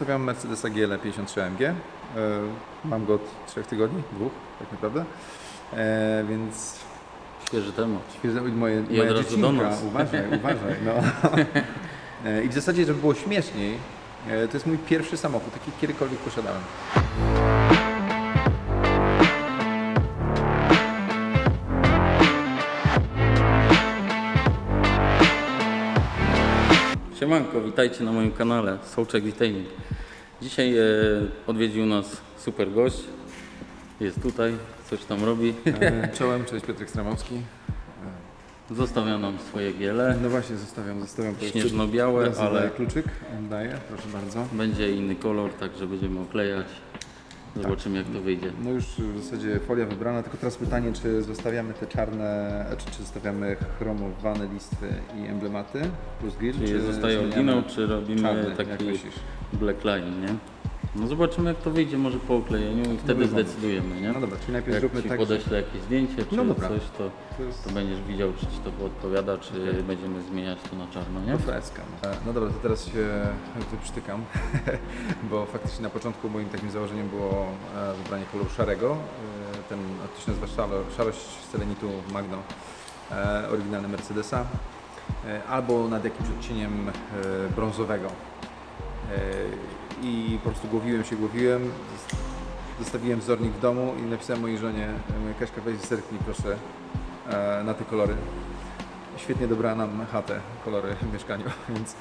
zostawiam Mercedesa GL 53 AMG. Mam go od 3 tygodni, dwóch tak naprawdę. E, Więc Świeży temat. świeże- moje, I moja dziecinka, uważaj, uważaj. No. E, I w zasadzie, żeby było śmieszniej, e, to jest mój pierwszy samochód, jaki kiedykolwiek posiadałem. Siemanko, witajcie na moim kanale Sołczek Detailing. Dzisiaj e, odwiedził nas super gość. Jest tutaj, coś tam robi. E, Czołem, cześć Piotrek Stramowski. Zostawia nam swoje giele. No właśnie, zostawiam, zostawiam to jeszcze- Śnieżno-białe, Teraz ale daję kluczyk, daję, proszę bardzo. będzie inny kolor, także będziemy oklejać. Zobaczymy jak to wyjdzie. No już w zasadzie folia wybrana, tylko teraz pytanie, czy zostawiamy te czarne, czy, czy zostawiamy chromowane listwy i emblematy plus grill, Czy czy zostaje oryginał, czy robimy czarny, taki black line, nie? No zobaczymy jak to wyjdzie, może po oklejeniu i wtedy dobra. zdecydujemy, nie? No dobra, czyli najpierw Jak zróbmy ci tak, że- podeślę jakieś zdjęcie czy No dobra. coś, to, To jest- to będziesz widział, czy ci to odpowiada, czy będziemy zmieniać to na czarno, nie? Freska. No. E, No dobra, to teraz się wyprztykam, bo faktycznie na początku moim takim założeniem było e, wybranie koloru szarego. E, Ten to się nazywa szaro, szarość selenitu Magno, e, oryginalny Mercedesa, e, albo nad jakimś odcieniem e, brązowego. E, I po prostu głowiłem się, głowiłem. Zos- Zostawiłem wzornik w domu i napisałem mojej żonie, e, Kaśka weź zerknij proszę e, na te kolory świetnie dobrała nam chatę, kolory w mieszkaniu, więc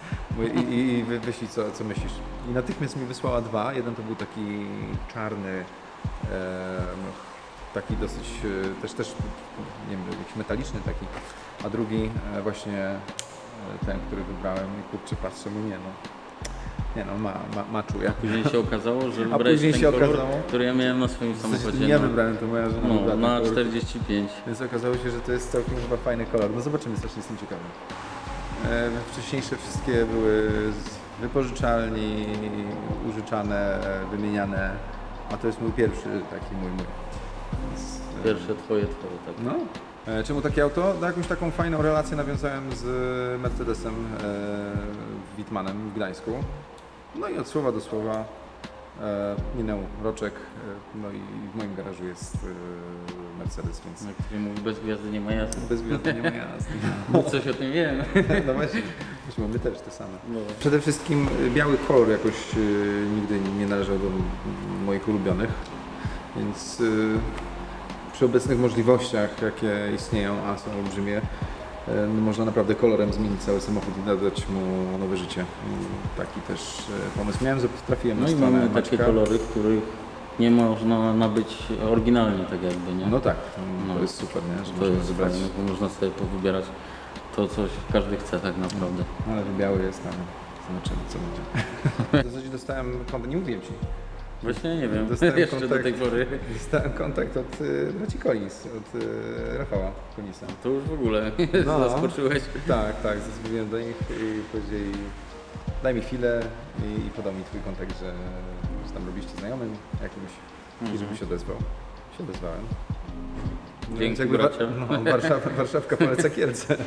i, i, i wy- wyślij co, co myślisz. I natychmiast mi wysłała dwa. Jeden to był taki czarny, taki dosyć e, też, też nie wiem, jakiś metaliczny taki, a drugi właśnie ten, który wybrałem i kurczę patrzę, mówię, nie no, nie no, ma, ma, ma czuje. Później się okazało, że wybrałeś później ten się kolor, okazało? który ja miałem na swoim samochodzie. ja na- wybrałem, to moja żona No, wybrała ten na kolor. 45. Więc okazało się, że to jest całkiem chyba fajny kolor. No zobaczymy, strasznie jestem ciekawy. E, wcześniejsze wszystkie były z wypożyczalni, użyczane, e, wymieniane, a to jest mój pierwszy taki mój mój. Więc, e, Pierwsze twoje, twoje, tak. No. E, czemu takie auto? No, jakąś taką fajną relację nawiązałem z Mercedesem e, Witmanem w Gdańsku. No i od słowa do słowa e, minął roczek, e, no i w moim garażu jest e, Mercedes, więc Jak ktoś mówi, bez gwiazdy nie ma jazdy. bez gwiazdy nie ma jazdy. No, coś o tym wiem. No właśnie, właśnie mamy też te same. No. Przede wszystkim y, biały kolor jakoś y, nigdy nie należał do m- moich ulubionych, więc y, przy obecnych możliwościach, jakie istnieją, a są olbrzymie, no można naprawdę kolorem zmienić cały samochód i nadać mu nowe życie. I taki też y, pomysł miałem, trafiłem No na i stronę mamy takie kolory, których nie można nabyć oryginalnie, tak jakby, nie? No tak, to, No. to jest super, nie? że to można jest wybrać. fajne, można sobie powybierać to, coś każdy chce tak naprawdę. Ale biały jest tam, zobaczymy co będzie. W zasadzie dostałem nie mówiłem Ci, Właśnie nie wiem, Dostałem jeszcze do kontakt. tej pory. Dostałem kontakt od y, braci Kolis, od y, Rafała Kolisa. To już w ogóle No. zaskoczyłeś. Tak, tak, zadzwoniłem do nich i powiedzieli daj mi chwilę i, i podał mi twój kontakt, że, że tam robiliście znajomym jakimś i żeby się odezwał. Się odezwałem. No Dzięki, jakby bracia. no, Warszaw, Warszawka poleca Kielce.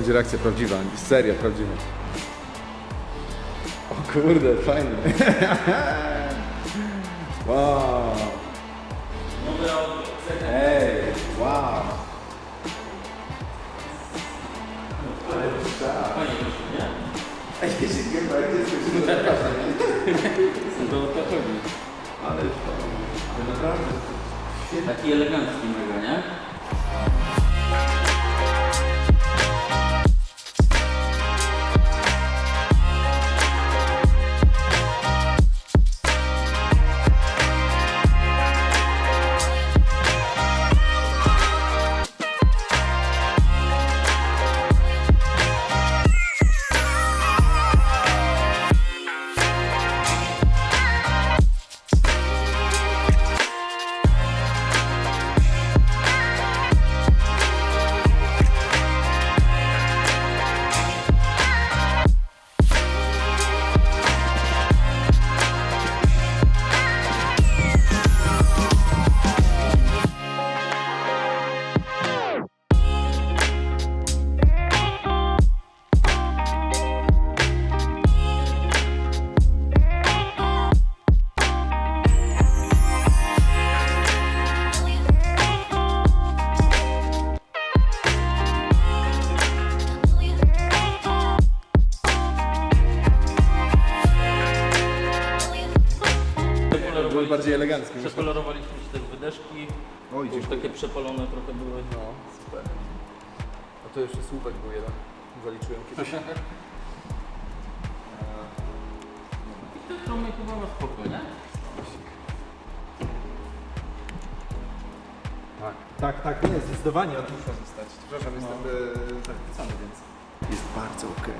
Być reakcja prawdziwa, seria prawdziwa. O kurde, fajny. wow. Ej, wow. Ej, chyba jak jest, to zapraszam. To o to chodzi. Ale ale naprawdę. Taki elegancki mega, nie? Bardziej elegancki. Przekolorowaliśmy ci też wydeszki. Oj, już dziękuję. takie przepalone trochę były. No, super. A to jeszcze słupek był jeden. Zaliczyłem kiedyś. I te chromy chyba na spoko, nie? Tak, tak, tak, nie, zdecydowanie on muszę zostać. Przepraszam, jestem e, zachwycony, więc jest bardzo okej.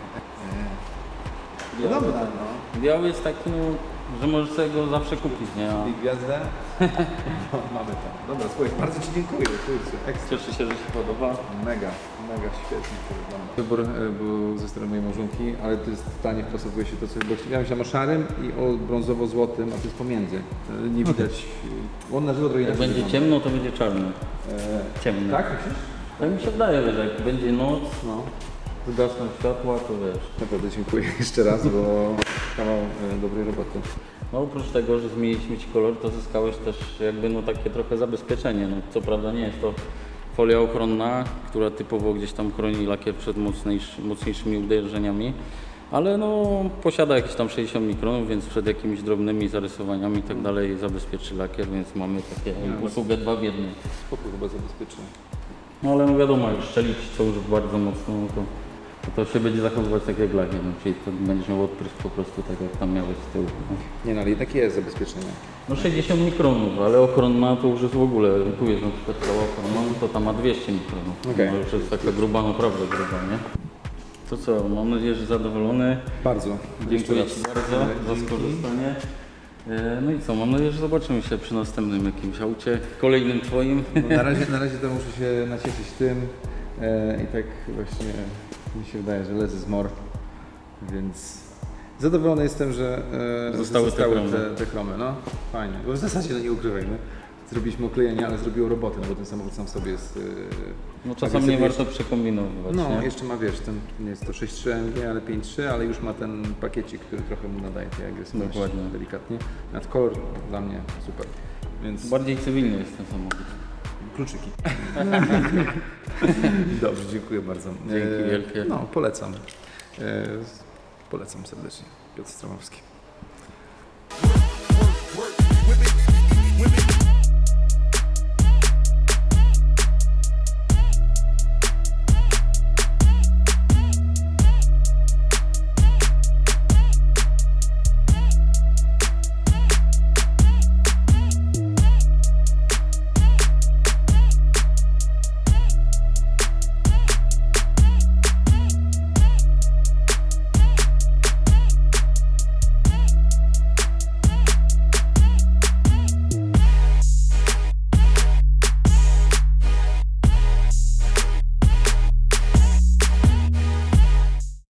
No dobra, no. Biały jest taki, no, że możesz sobie go zawsze kupić, nie? A I gwiazdę? No, mamy to. Dobra, słuchaj, bardzo Ci dziękuję, kurczę, ekstra. cieszę się, że się podoba. Mega, mega świetnie to wygląda. Wybór e, był ze strony mojej małżonki, ale to jest totalnie wpasowuje się to, co... Bo ja myślałem o szarym i o brązowo-złotym, a to jest pomiędzy. E, Nie widać. e, On na żywo trochę Jak inaczej będzie wygląda. ciemno, to będzie czarny. E, Ciemny. Tak, myślisz? Tak mi się wydaje, że jak będzie noc, No. Wygasną światła, to wiesz. Naprawdę dziękuję jeszcze raz, bo kawał e, dobrej roboty. No oprócz tego, że zmieniliśmy Ci kolor, to zyskałeś też jakby no takie trochę zabezpieczenie. No, co prawda nie jest to folia ochronna, która typowo gdzieś tam chroni lakier przed mocniejszy, mocniejszymi uderzeniami, ale no posiada jakieś tam 60 mikronów, więc przed jakimiś drobnymi zarysowaniami i tak dalej zabezpieczy lakier, więc mamy takie usługę dwa w jednej. Spokój chyba zabezpieczony. No ale no wiadomo, jak szczelić co już bardzo mocno, no to, to, to się będzie zachowywać tak jak lakier, no, czyli to będziesz miał odprysk po prostu tak jak tam miałeś z tyłu. No. Nie no, ale jednak jest zabezpieczenie. No 60 mikronów, ale ochronna to już jest w ogóle, tu jest na przykład cała ochronna, no to tam ma 200 mikronów. Okej. No już jest taka gruba, naprawdę gruba, nie? To co, mam nadzieję, że zadowolony. Bardzo. Dziękuję Ci bardzo za skorzystanie. E, No i co, mam nadzieję, że zobaczymy się przy następnym jakimś aucie, kolejnym Twoim. No, na, razie, na razie to muszę się nacieszyć tym e, i tak właśnie mi się wydaje, że lezy z mor, więc zadowolony jestem, że e, Zostały te chromy. te, te chromy. No, fajnie, bo w zasadzie no nie ukrywaj, no. Zrobiliśmy oklejenie, ale zrobiło robotę, no bo ten samochód sam sobie jest... E, No czasami nie warto przekombinować, No, nie? jeszcze ma, wiesz, ten, nie jest to 6.3 AMG, ale 5.3, ale już ma ten pakiecik, który trochę mu nadaje tej agresywności Dokładnie. delikatnie. Nad kolor dla mnie super, więc Bardziej cywilny jest ten samochód. Kluczyki. Dobrze, dziękuję bardzo. Dzięki wielkie. No, polecam. E, polecam serdecznie. Piotr Stramowski.